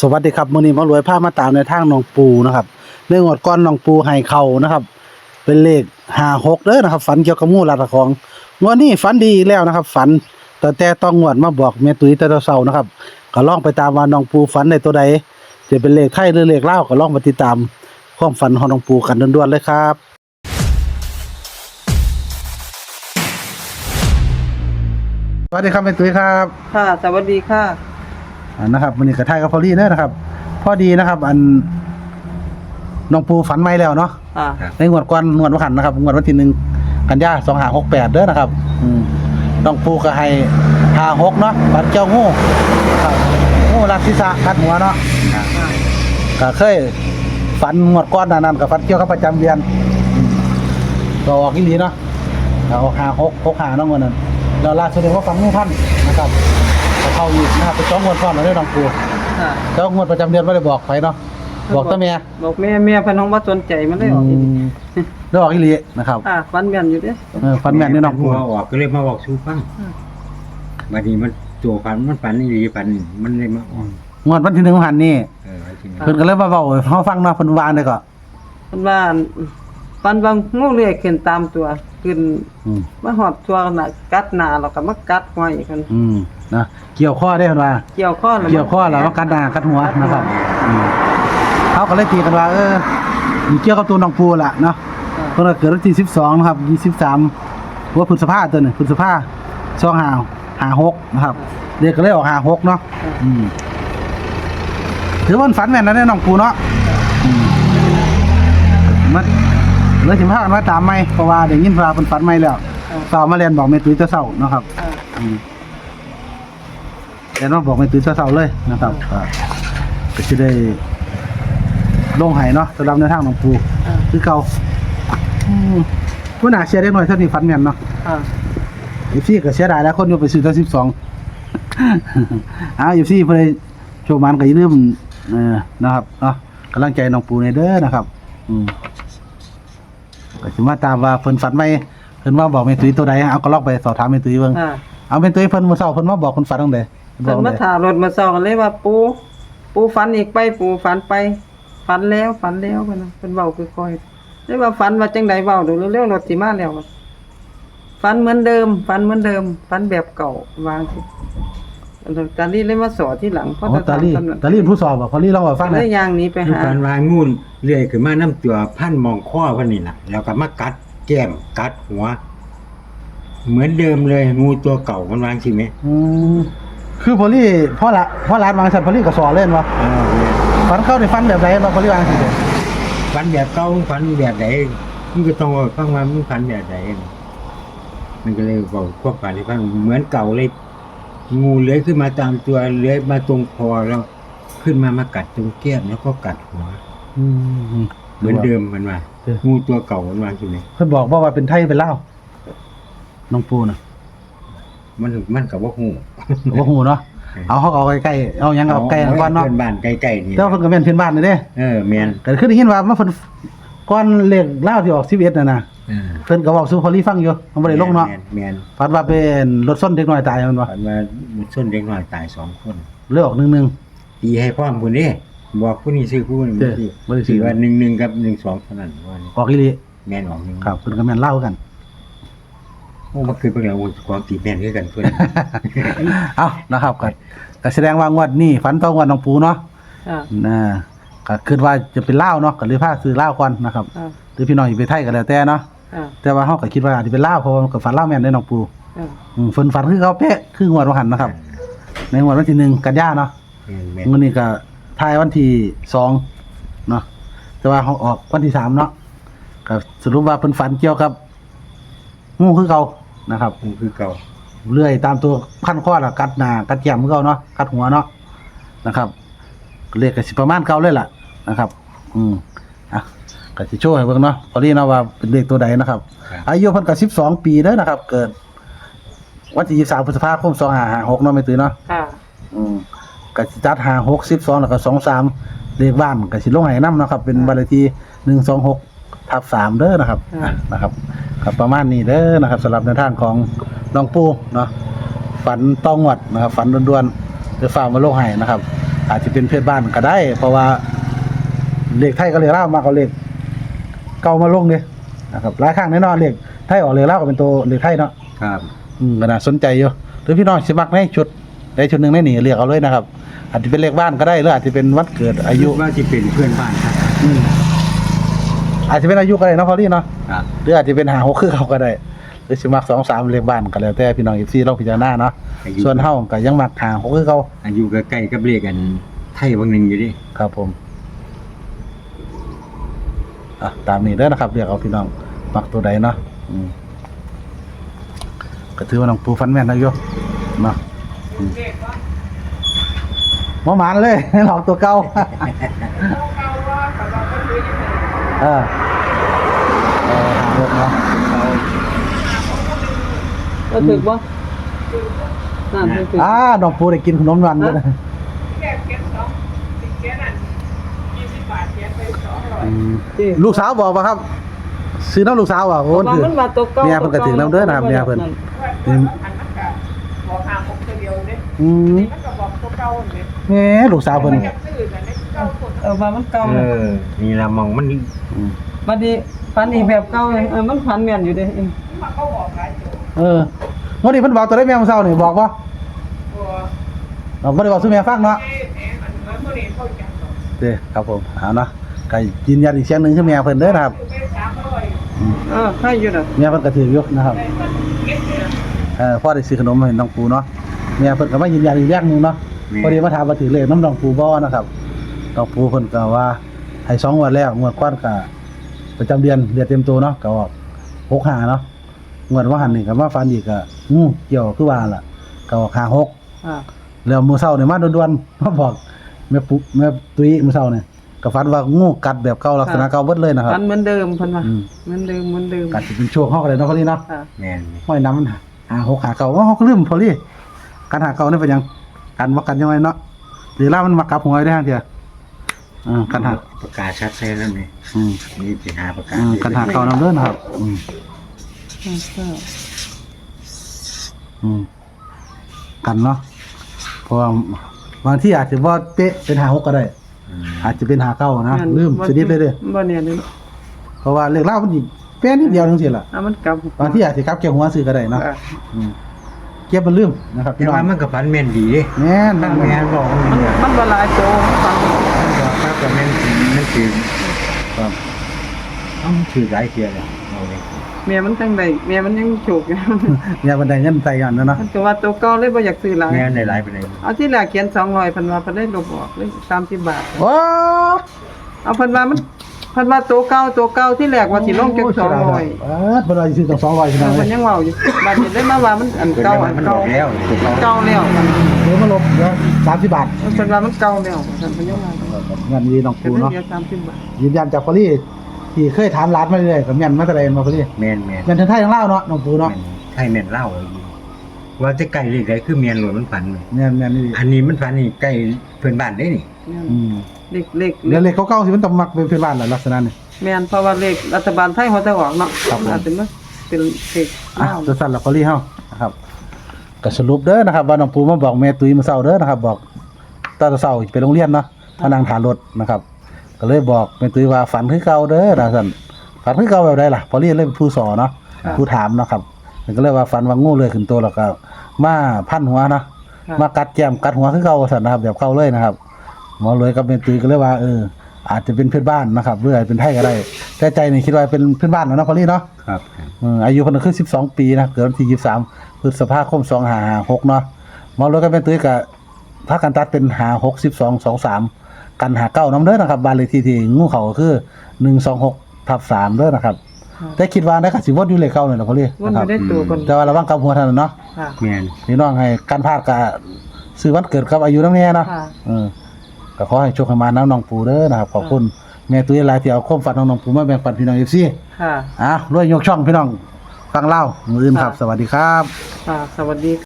สวัสดีครับมื้อนี้มารวยพามาตามในทางหนองปูนะครับในงวดก้อนหนองปูให้เขานะครับ เป็นเลข56เด้อนะครับ ฝันเกี่ยวกับงูรัดของงวดนี้ฝันดีอีกแล้วนะครับ ฝันแต่แต่ต้องงวดมาบอกแม่ตุ้ยต่เช้านะครับก็ล่องไปตามว่านองปูฝันในตัวใดจะเป็นเลขไทยหรือเลขเล่าก็ล่องมาติดตาม ความฝันของนองปูกันด่วนๆเลยครับสวัสดีครับแม่ตุ้ยครับค่ะสวัสดีค่ะ อ่านะครับวันนี้กระทายกับพอลี่เด้อนะครับ พอดีนะครับ อันน้องปูฝันไม่แล้วเนาะอ่าในงวดก่อนงวดวันขันนะครับงวดวันที่หนึ่งกันยาสองหาหกแปดเด้อนะครับอืมน้องปูก็ให้หาหกเนาะฝันเจ้างูครับงูรัดศีรษะกัดหัวเนาะก็เคยฝันงวดก้อนหนานั้นกับฝันเกี่ยวกับประจำเดือนอืมก็ออกอีหลีเนาะเอาหาหกหกหาเนาะงวดนั้นแล้วล่าสุดเดี๋ยวว่าฝันงูพันนะครับก็ เข้าอีกนะครับไปจ้องงวดก่อนแล้วเด้อน้องปูค่ะเจ้างวดประจำเดือนไม่ได้บอกไปเนาะบอกตั้งเมียบอกแม่แม่เพนน้องว่าสนใจมันได้ออกอีกได้ออกอีหลีนะครับอ่าฟันแม่นอยู่เด้เออฟันแม่นนี่น้องหัวออกก็เลยมาบอกชูฟังอืมบัดนี้มันตัวฟันมันฟันนี่ดีฟันมันเลยมาออกงวดวันที่หนึ่งหันนี่เออวันที่นี้เพิ่นก็เลยมาเบาให้เขาฟังเนาะเพิ่นวางได้ก็เพิ่นว่าฟันบางงูเลื้อยขึ้นตามตัว ขึ้นอืมมาหอดตัวน่ะกัดหน้าแล้วก็มากัดหัวอีกคนอืมนะเกี่ยวข้อได้เพิ่นว่า เกี่ยวข้อแล้วเกี่ยวข้อแล้วก็กัดหน้ากัดหัวนะครับอืมเขาก็เลยตีกันว่าเออมีเกี่ยวกับตัวน้องปูล่ะเนาะอ่าเพิ่นก็เกิดวันที่12นะครับ 23ว่าพฤษภาตัวนึงพฤษภา25 56นะครับเด็กก็เลยออก56เนาะอืมถือว่ามันฝันแม่นนะเนี่ยน้องปูเนาะ เลยถึงพากันมาตามไหมเพราะว่าเดี๋ยวยินพาเป็นฝันไหมแล้วอ่าสาวมาเรียนบอกแม่ตุ้ยจะเศร้านะครับอ่าอืมเรียนมาบอกแม่ตุ้ยจะเศร้าเลยนะครับก็ก็จะได้ลงไห้เนาะสำหรับในทางน้องปูอ่าคือเก่าอืมผู้หนาเชียร์ได้หน่อยเท่านี้ฝันแม่นเนาะอ่าอีซี่ก็เสียดายแล้วคนอยู่ไปซื้อตั้งสิบสองอ้าวอีซี่เพื่อโชว์มันก็อย่าลืมเออนะครับเนาะกำลังใจน้องปูในเด้อนะครับ อืม ก็สิมาตามว่าเพิ่นฝันไหมเพิ่นว่าบอกแม่ตุ้ยตัวใดเอาก็ลองไปสอบถามแม่ตุ้ยเบิ่งอ่าเอาแม่ตุ้ยเพิ่นมื้อเช้าเพิ่นมาบอกเพิ่นฝันจังไดเพิ่นบเพิ่อกนจังมาไดถามรถมาเซากันเลยว่าปู ปูฝันอีกไปปูฝันไปฝันแล้วฝันแล้วเพิ่นน่ะเพิ่นเว้าคือค่อยเลยว่าฝันว่าจังไดเว้าดูเร็วๆรถสิมาแล้วฝันเหมือนเดิมฝันเหมือนเดิมฝันแบบเก่าวางสิ ตาลี่เลยมาสอที่หลังเพราะอ๋อตาลี่ตำรวจตาลี่ผู้สอบบ่พอลี่ลองว่าฟังหน่เลอยยยางหนี้ไปคือหาฟันวางงูนเลื่อยขึ้นมาน้ำตัวพันมองข้อพันนี่แหละแล้วก็มากัดแก้มกัดหัว เหมือนเดิมเลยงูตัวเก่ามันวางใช่ไหมอืมคือพอลี่พ่อละพ่อร้านวางสัตว์พอลี่ก็สอนเล่นวะเออเนี่ยฝันเข้าในฝันแบบไหนบ่พอลี่วางสิเด้ฟันแบบเก่าฟันแบบไหนมันก็ต้องว่าฟังว่ามันฟันแบบไหนมันก็เลยบอกพวกฟันที่ฟังเหมือนเก่าเลย งูเลื้อยขึ้นมาตามตัวเลื้อยมาตรงคอแล้ว ขึ้นมามากัดตรงแก้มแล้วก็กัดหัว อืม เหมือนเดิมมันว่าเออ งูตัวเก่ามันวางอยู่ไหนเพิ่นบอกว่าว่าเป็นไทยเป็นลาวน้องปูน่ะมันมันกับว่าหูบ่ฮู้เนาะเอาเฮาก็เอาใกล้ๆเอาหยังก็เอาใกล้กันก่อนเนาะเพื่อนบ้านใกล้ๆนี่แต่ว่าเพิ่นก็แม่นเพื่อนบ้านนี่เด้ เออแมนก็คือได้ยินว่ามันเพิ่น ก่อนเลขลาวที่ออก11น่ะนะเออเพิ่นก็เว้าสู่พอลี่ฟังอยู่มันบ่ได้ลงเนาะแมนแมนฝันว่าเป็นรถส้นเด็กน้อยตายมันบ่ฝันว่าส้นเด็กน้อยตายสองคนเลือกออก1ตีให้พ่อมคนนี้บอกผู้นี้ซื้อผู้นี้เด้อบ่ได้ซื้อซื้อ ว่าหนึ่งหนึ่งกับหนึ่งสองเท่านั้นว่านี่1ออกอีหลีแมนออกหนึ่งครับเพิ่นก็แม่นลาวกัน โอ้มันคือเพิ่งเอาความตีแมนคือกันเพื่อน เอานะครับก็ก็แสดงว่างวดนี้ฝันต้องงวดน้องปูเนาะอ่า นะ ก็คิดว่าจะเป็นลาวเนาะก็เลยพาซื้อลาวก่อนนะครับอ่าหรือพี่น้องสิไปไทยก็แล้วแต่เนาะอ่าแต่ว่าเฮาก็คิดว่าอาจจะเป็นลาวเพราะว่ามันก็ฝันลาวแม่นได้น้องปูอ่าอืมฝันฝันคือเขาเป๊ะคืองวดวันหันนะครับ ในงวดวันที่หนึ่งกันยาเนาะ แมนแมนงวดนี้ก็ทายวันที่สองเนาะแต่ว่าเขาออกวันที่สามเนาะก็สรุปว่าเป็นฝันเกี่ยวกับงูคือเก่านะครับมันคือเก่าเลื่อยตามตัวพันข้อละกัดหน้ากัดแก้มคือเก่าเนาะกัดหัวเนาะนะครับเรียกก็สิประมาณเก่าเลยล่ะ นะครับ อืมอะก็สิโชว์ให้เบิ่งเนาะพอดีเนาะว่าเป็นเลขตัวใดนะครับ ครับ อายุเพิ่นก็12 ปีเด้อนะครับ เกิด วันที่23พฤษภาคม2556เนาะไม่ตื่นเนาะอ่าอืมก็สิจัด5 6 12แล้วก็23เลขบ้านก็สิลงให้นํเนาะครับ เป็นบ้านเลขที่126ทับ3เด้อนะครับอะ นะครับครับประมาณนี้เด้อนะครับสำหรับในวทางของน้องปูเนาะฝันต้องงวดนะครับ ฝันด่วนๆจะฝากมาลงให้นะครับ อาจจะเป็นเพื่อนบ้านก็ได้ เพราะว่า เลขไทยก็เลขลาวมากกว่าเลขเก่ามาลงเนี่ยนะครับหลายครั้งแน่นอนเลขไทยออกเลขลาวก็เป็นตัวเลขไทยเนาะครับ อืมก็น่าสนใจอยู่หรือพี่น้องสิมักในชุดในชุดหนึ่งในนี่เรียกเอาเลยนะครับอาจจะเป็นเลขบ้านก็ได้หรืออาจจะเป็นวันเกิดอายุว่าจะเป็นเพื่อนบ้านครับอืมอาจจะเป็นอายุก็ได้เนาะพอลี่เนาะครับ หรืออาจจะเป็นหาหกคือเขาก็ได้หรือสิมักสองสามเลขบ้านก็แล้วแต่พี่น้องอีซี่ลองพิจารณาเนาะส่วนเฮาก็ยังมักหาหกคือเขาอายุก็ใกล้กับเลขกันไทยบางหนึ่งอยู่ดิครับผม อะตามนี้เด้อนะครับเรียกเอาพี่น้องมักตัวใดเนาะอืมก็ถือว่าน้องปูฟันแม่นนะโยเนาะมหมอหมานเลยหลอกตัวเก่าเออเออหาหกเนาะก็ถึกบ่นั่นถึกอ่าน้องปูได้กินขนมวันด้วยนะอืม สิ ลูกสาวบอกป่ะครับ ซื้อน้ำลูกสาวว่ะโอ้ว่าถือมันว่าตกเก่าเมียเพิ่นก็ถึงน้ำเด้อนะครับเมียเพิ่นอันมันก็บอกหาหกตัวเดียวเด้อืมนี่มันก็บอกตัวเก่าเด้แหมลูกสาวเพิ่นมันอยากซื้อแต่ในเก่าคนเออว่ามันเก่าเออนี่ละมองมันอืมบัดนี้ฝันอีกแบบเก่าเลยเออมันฝันแม่นอยู่เด้เองมันก็บอกหลายตัวเออวันนี้เพิ่นบอกตัวได้แม่มื้อเช้านี่บอกป่ะตัวเราบ่ได้บอกสู้แม่ฟังเนาะเอ๊ะเอ๊ะมันเหมือนคนนี้เขาจังหรอกเด้ครับผมเอาเนาะ ก็ยืนยันอีกเสียงหนึงคือแม่เพิ่นเด้อนะครับคือเป็นสามร้อยอืมเออใครอยู่น่ะแม่เพิ่นก็ถืออยู่นะครับแต่มันเก็บเนี่ยเออพ่อได้ซื้อขนมให้น้องปูเนาะแม่เพิ่นก็มายืนยันอีกอย่างหนึงเนาะพอดีมาถามว่าถือเลขน้ำน้องปูบ่นะครับน้องปูเพิ่นก็ว่าให้สองงวันแล้วงวดก่อนก็ประจำเดือนเดือนเต็มตัวเนาะก็ออกหกห้าเนาะงวดว่าหันนี่ก็มาฟันอีกก็อือเกี่ยวคือว่าล่ะก็ออกห้าหก อ่าแล้วมื้อเช้านี่มาด่วนๆมาบอกแม่ปุ๊แม่ตุ้ยมื้อเช้านี่ ก็ฝันว่างูกัดแบบเก่าลักษณะเก่าเบิดเลยนะครับฝันเหมือนเดิมเพิ่นว่าอืม เหมือนเดิมเหมือนเดิมกัดสิเป็นโชคเฮาก็ได้เนาะพอดีเนาะค่ะแม่นห้อยน้ำมันหาหกหาเก่าว่าเฮาก็ลืมพอดีการหาเก่านี่เป็นหยังกันว่ากันยังไงเนาะหรือล่ามันมากลับหัวได้ฮะเดียวอ่ากันหาประกาศชัดเจนแล้วนี่อืมนี่สิหาประกาศอืมกันหาเก่านำเด้อนะครับอืมอืมก็อืมกันเนาะเพราะว่าบางที่อาจจะว่าเป๊ะเป็นหาหกก็ได้ อืมอาจจะเป็นหาเก้านะนั่นลืมสนิทเลยเด้อบ่เนี่ยนี่เพราะว่าเลขเล่ามันอีกเป๊ะนิดเดียวจังซี่ล่ะอะมันกลับบางที่อาจจะกลับเกี่ยวหัวซื้อก็ได้เนาะอะอืมเก็บมันลืมนะครับแต่พี่น้อว่างมันก็ฝันแม่นดีเด้แม่นตั้นั่งนแม่แม่นนบอกว่ามัมันนมันบ่หลายโตมันฝันบอกครับก็แม่นแม่นคือครับต้องถือหลายเทียเลยเอาเลย แม่มันจังไดแม่มันยังโฉกอยู่อย่าบันไดเงินใส่กันนะเนาะมันก็ว่าตัวเก่าเลยบ่อยากซื้อหลายแม่นหลายๆไปเลยเอาที่แรกเขียน200เพิ่นว่าเพิ่นได้ลบออกเลย30บาท โอ้เอาเพิ่นว่ามันเพิ่นว่าตัวเก่าตัวเก่าที่แรกว่าสิลงจัก200เออเพิ่นว่าสิซื้อต้อง200พี่น้องเลเพิ่ยนยังเว้าอยู่บัดนี้ได้มาว่ามันอันเกิดเก่ามาอันมันบเก่าอกแล้วถูกต้องเก่าแล้วเดี๋ยวมาลบเดี๋ยว30บาทเพิ่นว่ามันเก่าแล้วเพิ่นยังว่าเงินดีน้องก็ปูได้เนาะเดียว30บาทยืนยันจากพอลี่ ที่เคยถามร้านมาเรื่อยๆกับเงินมาแสดงมาพอลี่แม่นแม่นเงินทั้งไทยทั้งลาวเนาะน้องปูเนาะแม่นไทยแม่นเล่าเลยว่าจะใกล้เลขใดคือเมียนหลวงมันฝันเลยเงินเงินนี่ดีอันนี้มันฝันนี่ใกล้เพื่อนบ้านได้นี่อืมเล็กเล็กเดี๋ยวเลขเก่าๆสิมันต้องมักเป็นเพื่อนบ้านแหละลักษณะนี้แม่นเพราะว่าเลขรัฐบาลไทยเขาจะออกเนาะครับผมอาจจะมาเป็นเลขอะลาวจะสั่นละพอลี่เฮานะครับก็สรุปเด้อนะครับว่าน้องปูมาบอกแม่ตุ้ยมื้อเช้าเด้อนะครับ บอกตอนเช้าไปโรงเรียนเนาะทานั่งถารถนะครับ ก็เลยบอกแม่ตุ้ยว่าฝันคือเก่าเด้อนะสั่นฝันคือเก่าแบบใดล่ะพอลี่เลยเป็นผู้สอนเนาะผู้ถามเนาะครับก็เลยว่าฝันว่างูเลยขึ้นตัวแล้วก็มาพันหัวเนาะค่ะมากัดแก้มกัดหัวคือเก่าสั่นนะครับแบบเข้าเลยนะครับหมอเลยกับเมตุยก็เลยว่าเออ อาจจะเป็นเพื่อนบ้านนะครับหรืออาจจะเป็นไทยก็ได้แต่ใจนี่คิดว่าเป็นเพื่อนบ้านแล้วเนาะพอลี่เนาะ ครับ อืมอายุเพิ่นก็คือ12ปีนะเกิดวันที่23พฤษภาคม2556เนาะหมอเลยกับเมตุยก็พากันตัดเป็น5 6 12 23 กันหาเก้านํเด้อนะครับบ้านเลขที่ที่งูเขาก็คือ126ทับ3เด้อนะครับแต่คิดว่าได้ก็สิวนอยู่เลขเก้านี่แหละพอลี่วนนะคไปรับได้ตัวคนแต่ว่าระวังกับหัวเท่านั้นเนาะค่ะ แม่นพี่น้องให้การพลาดกับซื้อวันเกิดกับอายุน้ำแน่เนาะ ค่ะ เออก็ขอให้โชคให้มาน้ำน้องปูเด้อนะครับขอบคุณแม่ตุ้ยหลายที่เอาความฝันของน้องปูมาแบ่งปันพี่น้องเอฟซีค่ะ อะรวยยกช่องพี่น้องฟังเล่ามืออื่นครับ ค่ะ สวัสดีครับ ค่ะ สวัสดี